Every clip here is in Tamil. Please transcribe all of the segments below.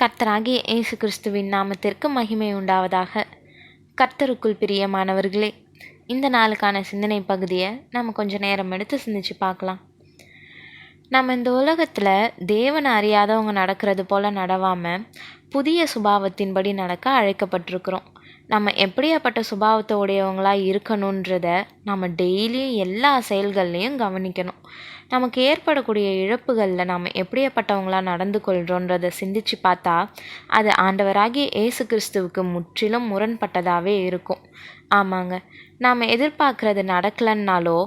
கர்த்தராகிய இயேசு கிறிஸ்துவின் நாமத்திற்கு மகிமை உண்டாவதாக. கர்த்தருக்குள் பிரியமானவர்களே இந்த நாளுக்கான சிந்தனை பகுதியை நம்ம கொஞ்சம் நேரம் எடுத்து சிந்திச்சு பார்க்கலாம். நம்ம இந்த உலகத்தில் தேவனை அறியாதவங்க நடக்கிறது போல் நடவாமல் புதிய சுபாவத்தின்படி நடக்க அழைக்கப்பட்டிருக்கிறோம். நம்ம எப்படியாப்பட்ட சுபாவத்தை உடையவங்களாக இருக்கணுன்றத நம்ம டெய்லியும் எல்லா செயல்கள்லையும் கவனிக்கணும். நமக்கு ஏற்படக்கூடிய இழப்புகளில் நாம் எப்படியாப்பட்டவங்களாக நடந்து கொள்கிறோன்றதை சிந்திச்சு பார்த்தா அது ஆண்டவராகிய இயேசு கிறிஸ்துவுக்கு முற்றிலும் முரண்பட்டதாகவே இருக்கும். ஆமாங்க. நாம் எதிர்பார்க்குறது நடக்கலைன்னாலோ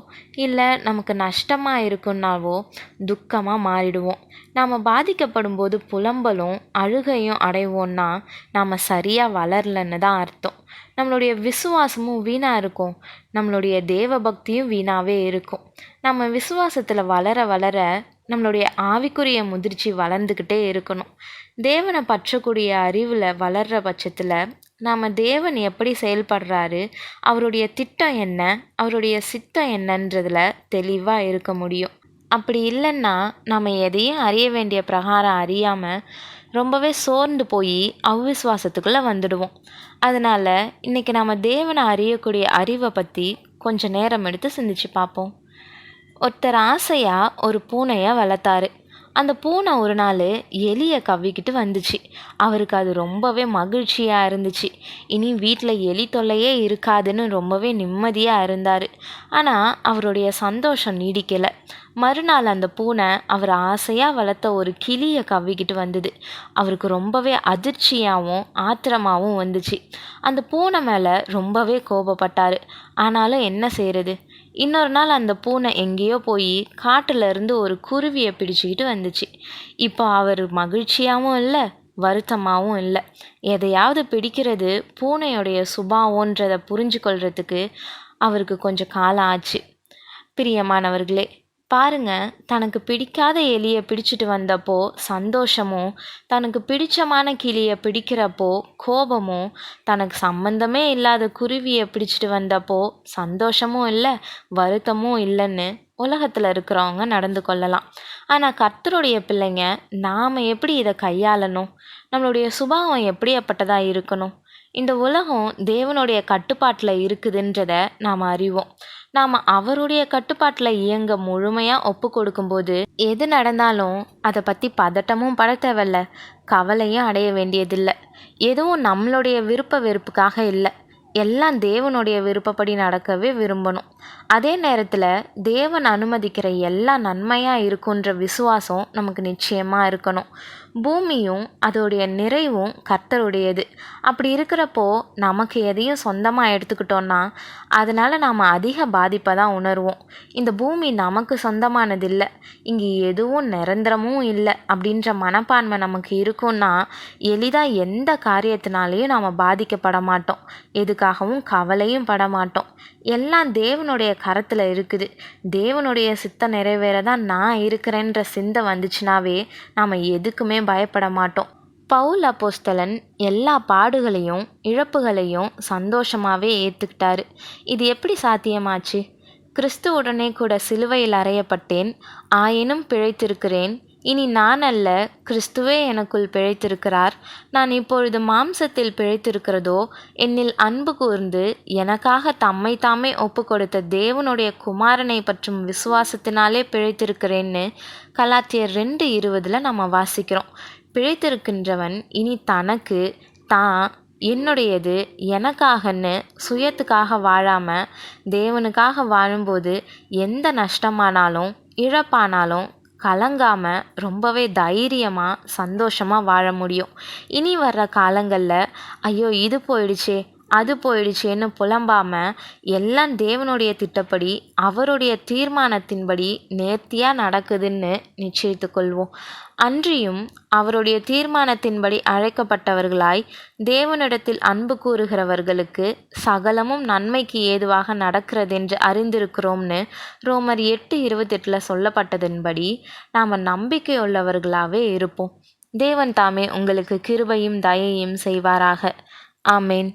இல்லை நமக்கு நஷ்டமாக இருக்குன்னாவோ துக்கமாக மாறிடுவோம். நாம் பாதிக்கப்படும் போது புலம்பலும் அழுகையும் அடைவோன்னா நாம் சரியாக வளரலன்னு தான் அர்த்தம். நம்மளுடைய விசுவாசமும் வீணாக இருக்கும். நம்மளுடைய தேவ பக்தியும் வீணாகவே இருக்கும். நம்ம விசுவாசத்தில் வளர வளர நம்மளுடைய ஆவிக்குரிய முதிர்ச்சி வளர்ந்துக்கிட்டே இருக்கணும். தேவனை பற்றக்கூடிய அறிவில் வளர்கிற பட்சத்தில் நாம் தேவன் எப்படி செயல்படுறாரு அவருடைய திட்டம் என்ன அவருடைய சித்தம் என்னன்றதில் தெளிவாக இருக்க முடியும். அப்படி இல்லைன்னா நம்ம எதையும் அறிய வேண்டிய பிரகாரம் அறியாமல் ரொம்பவே சோர்ந்து போய் அவ்விசுவாசத்துக்குள்ளே வந்துடுவோம். அதனால் இன்றைக்கி நம்ம தேவனை அறியக்கூடிய அறிவை பற்றி கொஞ்சம் நேரம் எடுத்து சிந்திச்சு பார்ப்போம். ஒருத்தர் ஆசையாக ஒரு பூனையை வளர்த்தாரு. அந்த பூனை ஒரு நாள் எலியை கவ்விக்கிட்டு வந்துச்சு. அவருக்கு அது ரொம்பவே மகிழ்ச்சியாக இருந்துச்சு. இனி வீட்டில் எலி தொல்லையே இருக்காதுன்னு ரொம்பவே நிம்மதியாக இருந்தார். ஆனால் அவருடைய சந்தோஷம் நீடிக்கலை. மறுநாள் அந்த பூனை அவர் ஆசையாக வளர்த்த ஒரு கிளியை கவ்விக்கிட்டு வந்தது. அவருக்கு ரொம்பவே அதிர்ச்சியாகவும் ஆத்திரமாகவும் வந்துச்சு. அந்த பூனை மேலே ரொம்பவே கோபப்பட்டார். ஆனாலும் என்ன செய்கிறது இன்னொரு நாள் அந்த பூனை எங்கேயோ போய் காட்டுல இருந்து ஒரு குருவியை பிடிச்சிக்கிட்டு வந்துச்சு. இப்போ அவர் மகிழ்ச்சியாகவும் இல்லை வருத்தமாகவும் இல்லை. எதையாவது பிடிக்கிறது பூனையுடைய சுபாவோன்றதை புரிஞ்சு கொள்கிறதுக்கு அவருக்கு கொஞ்சம் காலம் ஆச்சு. பிரியமானவர்களே பாருங்க தனக்கு பிடிக்காத எலியை பிடிச்சிட்டு வந்தப்போ சந்தோஷமும் தனக்கு பிடிச்சமான கிளியை பிடிக்கிறப்போ கோபமும் தனக்கு சம்மந்தமே இல்லாத குருவியை பிடிச்சிட்டு வந்தப்போ சந்தோஷமும் இல்லை வருத்தமும் இல்லைன்னு உலகத்தில் இருக்கிறவங்க நடந்து கொள்ளலாம். ஆனால் கர்த்தருடைய பிள்ளைங்க நாம் எப்படி இதை கையாளணும்? நம்மளுடைய சுபாவம் எப்படியாப்பட்டதாக இருக்கணும்? இந்த உலகம் தேவனுடைய கட்டுப்பாட்டில் இருக்குதுன்றத நாம் அறிவோம். நாம் அவருடைய கட்டுப்பாட்டில் இயங்க முழுமையாக ஒப்பு கொடுக்கும்போது எது நடந்தாலும் அதை பற்றி பதட்டமும் பட தேவையில்ல. கவலையும் அடைய வேண்டியதில்லை. எதுவும் நம்மளுடைய விருப்ப வெறுப்புக்காக இல்லை. எல்லாம் தேவனுடைய விருப்பப்படி நடக்கவே விரும்பணும். அதே நேரத்தில் தேவன் அனுமதிக்கிற எல்லாம் நன்மையாக இருக்குன்ற விசுவாசம் நமக்கு நிச்சயமாக இருக்கணும். பூமியும் அதோடைய நிறைவும் கர்த்தருடையது. அப்படி இருக்கிறப்போ நமக்கு எதையும் சொந்தமாக எடுத்துக்கிட்டோன்னா அதனால் நாம் அதிக பாதிப்பை தான் உணர்வோம். இந்த பூமி நமக்கு சொந்தமானது இல்லை இங்கே எதுவும் நிரந்தரமும் இல்லை அப்படின்ற மனப்பான்மை நமக்கு இருக்குன்னா எளிதாக எந்த காரியத்தினாலேயும் நாம் பாதிக்கப்பட மாட்டோம். எதுக்காகவும் கவலையும் பட மாட்டோம். எல்லாம் தேவனுடைய கரத்தில் இருக்குது. தேவனுடைய சித்தம் நிறைவேற தான் நான் இருக்கிறேன்ற சிந்தை வந்துச்சுனாவே நாம் எதுக்குமே பயப்பட மாட்டோம். பவுல் அப்போஸ்தலன் எல்லா பாடுகளையும் இழப்புகளையும் சந்தோஷமாகவே ஏற்றுக்கிட்டாரு இது எப்படி சாத்தியமாச்சு? கிறிஸ்துவுடனே கூட சிலுவையில் அறையப்பட்டேன். ஆயினும் பிழைத்திருக்கிறேன். இனி நான் அல்ல கிறிஸ்துவே எனக்குள் பிழைத்திருக்கிறார். நான் இப்பொழுது மாம்சத்தில் பிழைத்திருக்கிறதோ என்னில் அன்பு கூர்ந்து எனக்காக தம்மை தாமே ஒப்பு கொடுத்த தேவனுடைய குமாரனை பற்றும் விசுவாசத்தினாலே பிழைத்திருக்கிறேன்னு கலாத்தியர் ரெண்டு இருபதில் நம்ம வாசிக்கிறோம். பிழைத்திருக்கின்றவன் இனி தனக்கு தான் என்னுடையது எனக்காகன்னு சுயத்துக்காக வாழாமல் தேவனுக்காக வாழும்போது எந்த நஷ்டமானாலும் இழப்பானாலும் கலங்காமல் ரொம்பவே தைரியமாக சந்தோஷமாக வாழ முடியும். இனி வர்ற காலங்களில் ஐயோ இது போயிடுச்சே அது போயிடுச்சேன்னு புலம்பாமல் எல்லாம் தேவனுடைய திட்டப்படி அவருடைய தீர்மானத்தின்படி நேர்த்தியாக நடக்குதுன்னு நிச்சயித்து கொள்வோம். அன்றியும் அவருடைய தீர்மானத்தின்படி அழைக்கப்பட்டவர்களாய் தேவனிடத்தில் அன்பு கூறுகிறவர்களுக்கு சகலமும் நன்மைக்கு ஏதுவாக நடக்கிறதென்று அறிந்திருக்கிறோம்னு ரோமர் எட்டு இருபத்தெட்டில் சொல்லப்பட்டதன்படி நாம் நம்பிக்கையுள்ளவர்களாகவே இருப்போம். தேவன் தாமே உங்களுக்கு கிருபையும் தயையும் செய்வாராக. ஆமேன்.